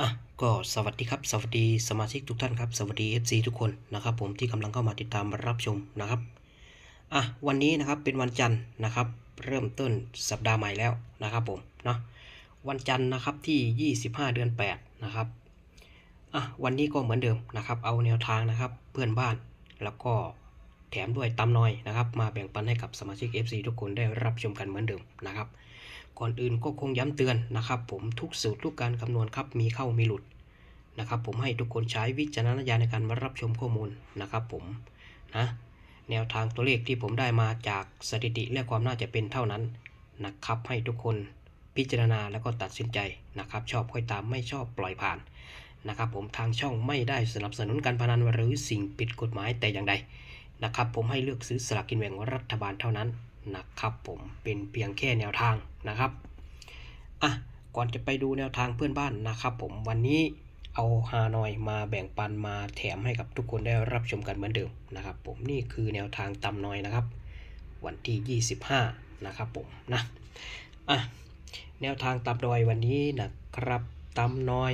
อะก็สวัสดีครับ สวัสดีสมาชิกทุกท่านครับ สวัสดี FC ทุกคนนะครับผมที่กำลังเข้ามาติดตามรับชมนะครับอะวันนี้นะครับเป็นวันจันทร์นะครับ เริ่มต้นสัปดาห์ใหม่แล้วนะครับผมเนาะวันจันทร์นะครับที่ 25 เดือน 8 นะครับอะวันนี้ก็เหมือนเดิมนะครับ เอาแนวทางนะครับเพื่อนบ้านแล้วก็ แถมด้วยตำน้อยนะครับ มาแบ่งปันให้กับสมาชิก FC ทุกคนได้รับชมกันเหมือนเดิมนะครับ ก่อนอื่นก็คงย้ำเตือนนะครับ ผมทุกสูตรทุกการคำนวณครับมีเข้ามีหลุดนะครับ ผมให้ทุกคนใช้วิจารณญาณในการมารับชมข้อมูลนะครับ ผมนะแนวทางตัวเลขที่ผมได้มาจากสถิติและความน่าจะเป็นเท่านั้นนะครับ ให้ทุกคนพิจารณาแล้วก็ตัดสินใจนะครับ ชอบค่อยตามไม่ชอบปล่อยผ่านนะครับ ผมทางช่องไม่ได้สนับสนุนการพนันหรือสิ่งผิดกฎหมายแต่อย่างใด นะครับผมให้เลือกซื้อสลากกินแบ่งรัฐบาลเท่านั้นนะครับผมเป็นเพียงแค่แนวทางนะครับอะก่อนจะไปดูแนวทางเพื่อนบ้านนะครับผมวันนี้เอาฮานอยมาแบ่งปันมาแถมให้กับทุกคนได้รับชมกันเหมือนเดิมนะครับผมนี่คือแนวทางตำนอยนะครับ วันที่ 25 นะครับผมนะอะแนวทางตำน้อยวันนี้นะครับตำนอย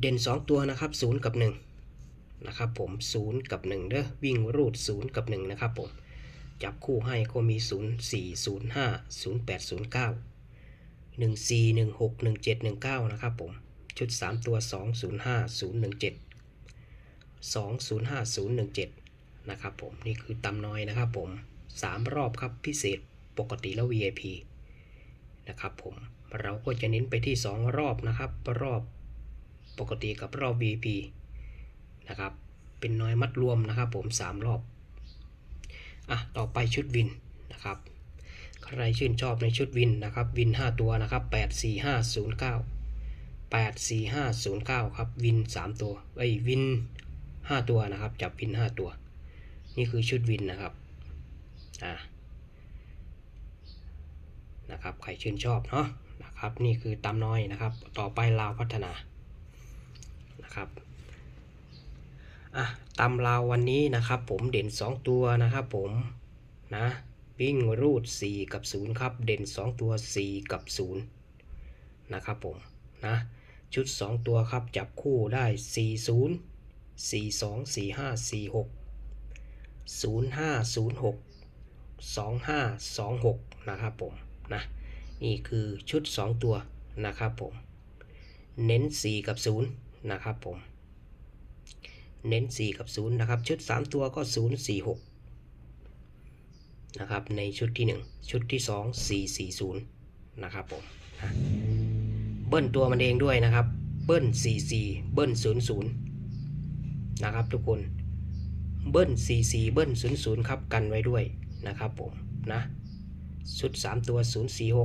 เด่น 2 ตัวนะครับ 0 กับ 1 นะครับผม 0 กับ 1 เด้อวิ่งรูด 0 กับ 1 นะครับผม จับคู่ให้ก็มี 0 4 0 5 0 8 0 9 1 4 1 6 1 7 1 9 นะครับผม ชุด 3 ตัว 2 0 5 0 1 7 2 0 5 0 1 7 นะครับผม นี่คือตำน้อยนะครับผม 3 รอบครับพิเศษปกติแล้ว VIP นะครับผม เราก็จะเน้นไปที่ 2 รอบนะครับ รอบปกติกับรอบ VIP นะครับ เป็นน้อยมัดรวมนะครับ ผม 3 รอบ อะ ต่อไปชุดวินนะครับ ใครชื่นชอบในชุดวินนะครับ วิน 5 ตัวนะครับ 8 4 5 0 9 8 4 5 0 9 ครับ วิน 3 ตัวไอ้ยวิน 5 ตัวนะครับ จับวิน 5 ตัว นี่คือชุดวินนะครับ อ่านะครับใครชื่นชอบเนาะนะครับ นี่คือตามน้อยนะครับ ต่อไปลาวพัฒนานะครับ อะตำราววันนี้นะครับ ผมเด่น 2 ตัวนะครับผมนะวิ่งรูด 4 กับ 0 ครับ เด่น 2 ตัว 4 กับ 0 นะครับผมนะชุด 2 ตัวครับ จับคู่ได้ 4 0 4 2 4 5 4 6 0 5 0 6 2 5 2 6 นะครับผมนะนี่คือชุด 2 ตัวนะครับผม เน้น 4 กับ 0 นะครับผม เน้น 4 กับ 0 นะครับ ชุด 3 ตัวก็ 0 4 6 นะครับ ในชุดที่ 1 ชุดที่ 2 4 4 0 นะครับผมเบิ้ลตัวมันเองด้วยนะครับ เบิ้ล 4 4 เบิ้ล 0 0 นะครับทุกคน เบิ้ล 4 4 เบิ้ล 0 0 ครับ กันไว้ด้วยนะครับผมนะ ชุด 3 ตัว 0 4 6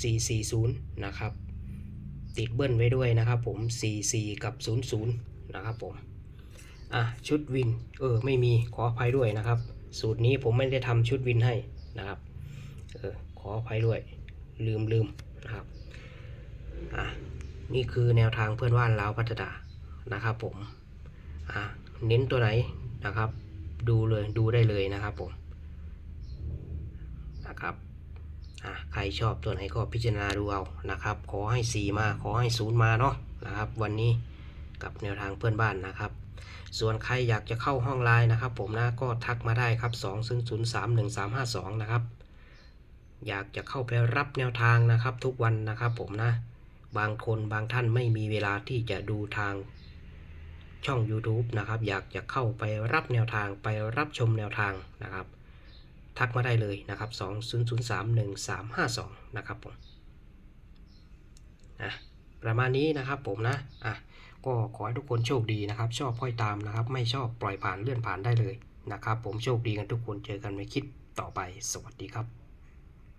4 4 0 นะครับ ติดเบิ้ลไว้ด้วยนะครับผม 4 4 กับ 0 0 นะครับผม อะชุดวิน เออ ไม่มีขออภัยด้วยนะครับ สูตรนี้ผมไม่ได้ทำชุดวินให้นะครับ เออ ขออภัยด้วย ลืมลืมนะครับ อะ นี่คือแนวทางเพื่อนว่านลาวพัฒนานะครับ ผม อะ เน้นตัวไหนนะครับ ดูเลย ดูได้เลยนะครับผม นะครับอะใครชอบตัวไหนก็พิจารณาดูเอานะครับ ขอให้สีมา ขอให้ศูนย์มาเนาะนะครับ วันนี้กับแนวทางเพื่อนบ้านนะครับ ส่วนใครอยากจะเข้าห้องไลน์นะครับ ผมนะก็ทักมาได้ครับ2 0 0 3 1 3 5 2นะครับ อยากจะเข้าไปรับแนวทางนะครับ ทุกวันนะครับ ผมนะ บางคนบางท่านไม่มีเวลาที่จะดูทางช่อง YouTube นะครับ อยากจะเข้าไปรับแนวทางไปรับชมแนวทางนะครับ ทักมาได้เลยนะครับ 2 0 0 3 1 3 5 2 นะครับผมนะประมาณนี้นะครับผมนะอะ ก็ขอให้ทุกคนโชคดีนะครับ ชอบค่อยตามนะครับ ไม่ชอบปล่อยผ่านเลื่อนผ่านได้เลยนะครับ ผมโชคดีกันทุกคนเจอกันในคลิปต่อไป สวัสดีครับ